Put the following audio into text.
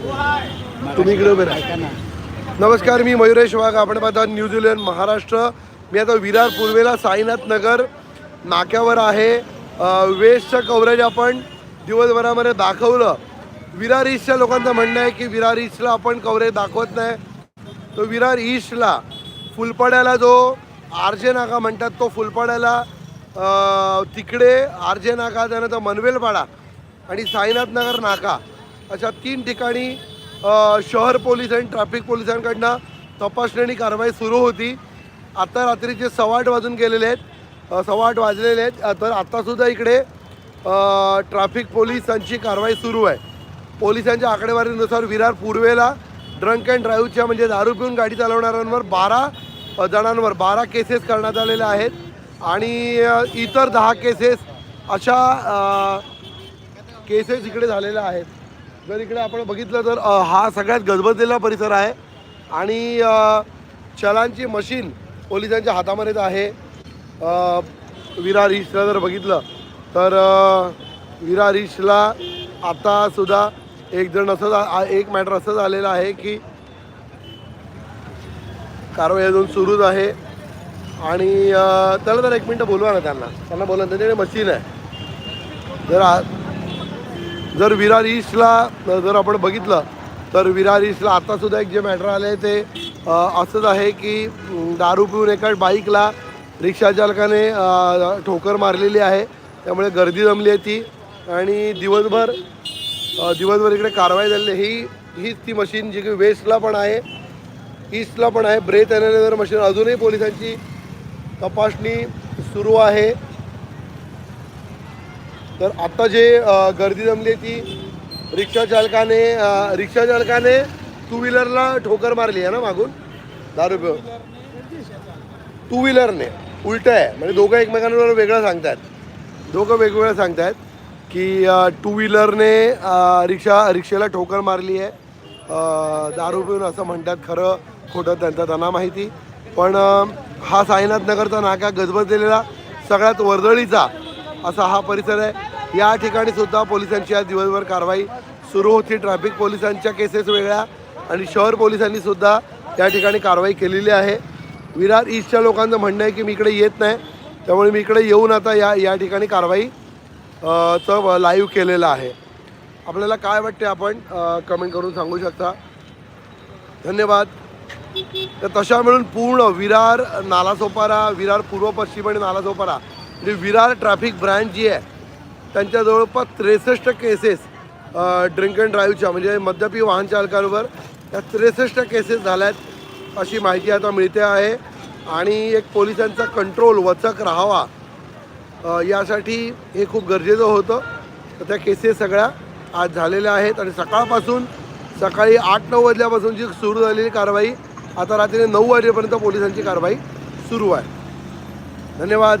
तुम्ही इकडे उभे राहा. नमस्कार मी मयुरेश वाघ आपण पाहता न्यूझीलंड महाराष्ट्र. मी आता विरार पूर्वेला साईनाथ नगर नाक्यावर आहे. वेस्टचं कव्हरेज आपण दिवसभरामध्ये दाखवलं. विरार ईस्टच्या लोकांचं म्हणणं आहे की विरार ईस्टला आपण कव्हरेज दाखवत नाही. तो विरार ईस्टला फुलपाड्याला जो आरजे नाका म्हणतात तो फुलपाड्याला तिकडे आरजे नाका त्यानंतर मनवेलपाडा आणि साईनाथ नगर नाका अशा तीन ठिकाणी शहर पोलीस आणि ट्रॅफिक पोलिसांकडनं तपासणी आणि कारवाई सुरू होती. आता रात्रीचे सव्वा आठ वाजून गेलेले आहेत सव्वा आठ वाजलेले आहेत तर आत्तासुद्धा इकडे ट्रॅफिक पोलिसांची कारवाई सुरू आहे. पोलिसांच्या आकडेवारीनुसार विरार पूर्वेला ड्रंक अँड ड्राईव्हच्या म्हणजे दारू पिऊन गाडी चालवणाऱ्यांवर बारा जणांवर बारा केसेस करण्यात आलेल्या आहेत. आणि इतर दहा केसेस अशा केसेस इकडे झालेल्या आहेत. जर इकडे आपण बघितलं तर हा सगळ्यात गजबजलेला परिसर आहे. आणि चलांची मशीन पोलिसांच्या हातामध्येच आहे. विरार ईशला जर बघितलं तर विरार ईशला आतासुद्धा एक जण असं झा- एक मॅटर असं झालेलं आहे की कारवाई अजून सुरूच आहे. आणि त्याला जर एक मिनटं बोलवा ना त्यांना. त्यांना बोला त्यांच्याकडे मशीन आहे. जर जर विरार ईस्टला जर आपण बघितलं तर विरार ईस्टला आत्तासुद्धा एक जे मॅटर आलं आहे ते असंच आहे की दारू पिऊन एका बाईकला रिक्षा चालकाने ठोकर मारलेली आहे. त्यामुळे गर्दी जमली आहे ती. आणि दिवसभर दिवसभर इकडे कारवाई झालेली आहे. ही हीच ती मशीन जी की वेस्टला पण आहे ईस्टला पण आहे. ब्रेथ अॅनालायझर मशीन अजूनही पोलिसांची तपासणी सुरू आहे. तर आत्ता जे गर्दी जमली आहे ती रिक्षा चालकाने रिक्षा चालकाने टू व्हीलरला ठोकर मारली आहे ना मागून? दारू पिऊन. टू व्हीलरने उलटं आहे. म्हणजे दोघं एकमेकांवर वेगळं सांगतायत. दोघं वेगवेगळं सांगतायत की टू व्हीलरने रिक्षा रिक्षेला ठोकर मारली आहे. दारू पिऊन असं म्हणतात खरं खोटं त्यांचा त्यांना माहिती. पण हा साईनाथ नगरचा नाका गजबजलेला सगळ्यात वर्दळीचा असा हा परिसर आहे. या ठिकाणी सुद्धा पोलिसांची आज दिवसभर कारवाई सुरू होती. ट्रॅफिक पोलिसांच्या केसेस वेगळ्या आणि शहर पोलिसांनी सुद्धा या ठिकाणी कारवाई केलेली आहे. विरार ईस्टच्या लोकांचं म्हणणं आहे की मी इकडे येत नाही. त्यामुळे मी इकडे येऊन आता या या ठिकाणी कारवाई चं लाईव्ह केलेलं आहे. आपल्याला काय वाटते आपण कमेंट करून सांगू शकता? धन्यवाद. तर तशा मिळून पूर्ण विरार नालासोपारा विरार पूर्व पश्चिम आणि नालासोपारा म्हणजे विरार ट्रॅफिक ब्रँच जी आहे त्यांच्या जवळपास त्रेसष्ट केसेस ड्रिंक अँड ड्राईव्हच्या म्हणजे मद्यपी वाहन चालकांवर त्या त्रेसष्ट केसेस झाल्या आहेत अशी माहिती आता मिळते आहे. आणि एक पोलिसांचा कंट्रोल वचक राहावा यासाठी हे खूप गरजेचं होतं. तर त्या केसेस सगळ्या आज झालेल्या आहेत आणि सकाळपासून सकाळी आठ नऊ वाजल्यापासून जी सुरू झालेली कारवाई आता रात्री नऊ वाजेपर्यंत पोलिसांची कारवाई सुरू आहे. धन्यवाद.